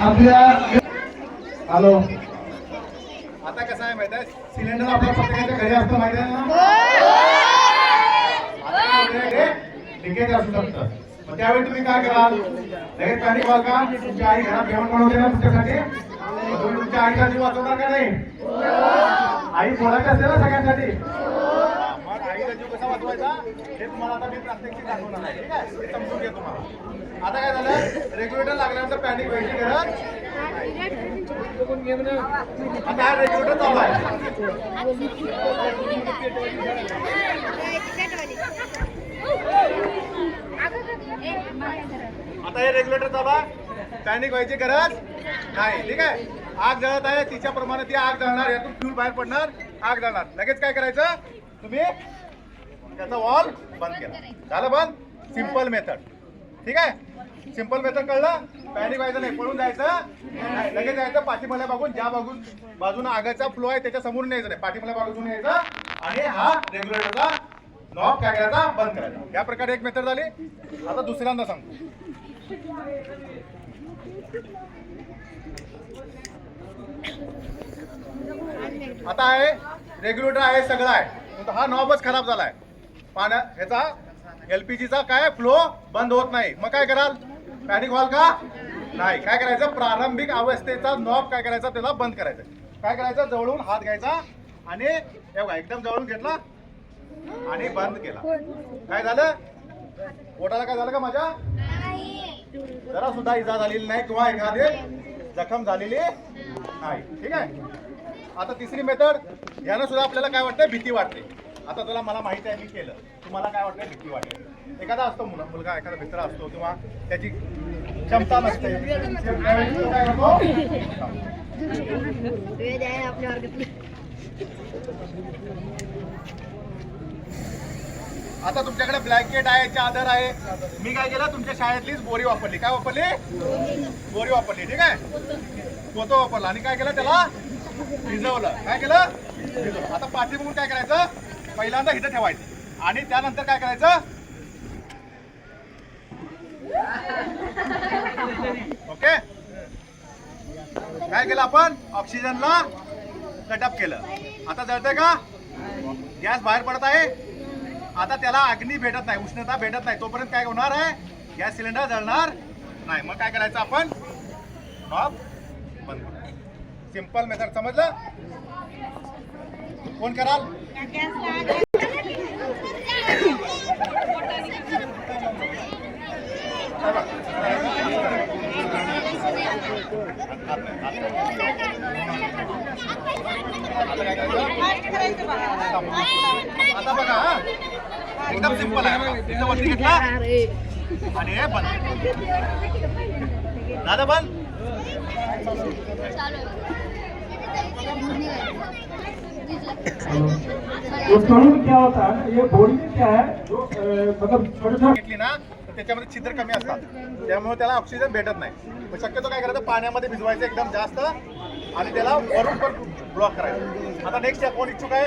आपल्या हॅलो आता कसं आहे माहिती आहे? सिलेंडर आपल्या प्रत्येकाच्या घरी असतं माहिती आहे ना? लिकेज असू शकतं मग त्यावेळी तुम्ही काय कराल? लगेच पॅनिक व्हाल का तुमची आई घरात जेवण बनवते ना तुमच्यासाठी. तुम्ही तुमच्या जीव वाचवणार का नाही? आई बोलायची असते ना सगळ्यांसाठी? वाचवायचा हे तुम्हाला आता मी प्रात्यक्षिक दाखवणार आहे. ठीक आहे? समजून घ्या तुम्हाला. आता काय झालं? रेग्युलेटर लागल्यानंतर पॅनिक व्हायची गरज आता हा रेग्युलेटर चालू आहे. आता हे रेग्युलेटर चालू आहे. पॅनिक व्हायची गरज नाही. ठीक आहे? आग जळत आहे. तिच्याप्रमाणे ती आग जळणार. यातून फ्यूल बाहेर पडणार. आग जळणार. लगेच काय करायचं? तुम्ही त्याचा वॉल बंद केला. झालं बंद? सिंपल मेथड ठीक आहे? सिंपल मेथड कळलं? पॅनिक व्हायचं नाही पळून जायचं. लगेच जायचं पाठीमाला बघून ज्या बघून बाजूने आगाचा फ्लो आहे त्याच्या समोरून यायचं नाही. पाठीमाला बाजून यायचं आणि हा रेग्युलेटरचा नॉब काय करायचा बंद करायचा. या प्रकारे एक मेथड झाली. आता दुसऱ्यांदा सांगतो. आता आहे रेग्युलेटर आहे सगळं आहे. हा नॉबच खराब झालाय. पाण्या ह्याचा एलपीजीचा काय फ्लो बंद होत नाही. मग काय कराल? पॅनिक व्हाल का? नाही. काय करायचं? प्रारंभिक अवस्थेचा नॉब काय करायचा? त्याला बंद करायचं. काय करायचं? जवळून हात घ्यायचा आणि एकदम जवळून घेतला आणि बंद केला. काय झालं? पोटाला काय झालं का माझ्या? जरा सुद्धा इजा झालेली नाही किंवा एखादे जखम झालेली नाही. ठीक आहे? आता तिसरी मेथड यानं सुद्धा आपल्याला काय वाटतं भीती वाटते. आता तुला मला माहिती आहे मी केलं. तुम्हाला काय वाटतं भीती वाटेल. एखादा असतो मुला मुलगा एखादा मित्र असतो किंवा त्याची क्षमता नसते. आता तुमच्याकडे ब्लँकेट आहे चादर आहे. मी काय केलं तुमच्या शाळेतलीच बोरी वापरली. काय वापरली? बोरी वापरली ठीक आहे? पोतो वापरला. आणि काय केलं त्याला? भिजवलं. काय केलं? आता पाठी बघून काय करायचं? पहिल्यांदा इथं ठेवायचं. आणि त्यानंतर काय करायचं? ओके? काय केलं आपण? ऑक्सिजनला कटअप केलं. आता जळतंय का? गॅस बाहेर पडत आहे. आता त्याला अग्नी भेटत नाही उष्णता भेटत नाही. तोपर्यंत काय होणार आहे? गॅस सिलेंडर जळणार नाही. मग काय करायचं आपण? नॉब बंद सिंपल मेथड समजलं? कोण कराल? आता बघा एकदम सिंपल आहे. बघा. इथं वरती घेतला. आणि हे बंद. दादा बंद. ये क्या होता है ये बोरी में क्या है जो अ, मतलब छोटे छोटे घेतली ना तर त्याच्यामध्ये छिद्र कमी असतात. त्यामुळे त्याला ऑक्सिजन भेटत नाही. मग शक्यतो काय करायचं पाण्यामध्ये भिजवायचं एकदम जास्त आणि त्याला वरून पण ब्लॉक करायचं. आता नेक्स्ट कोण इच्छुक आहे?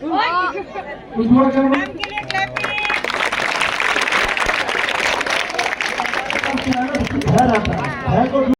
करायचं. काय?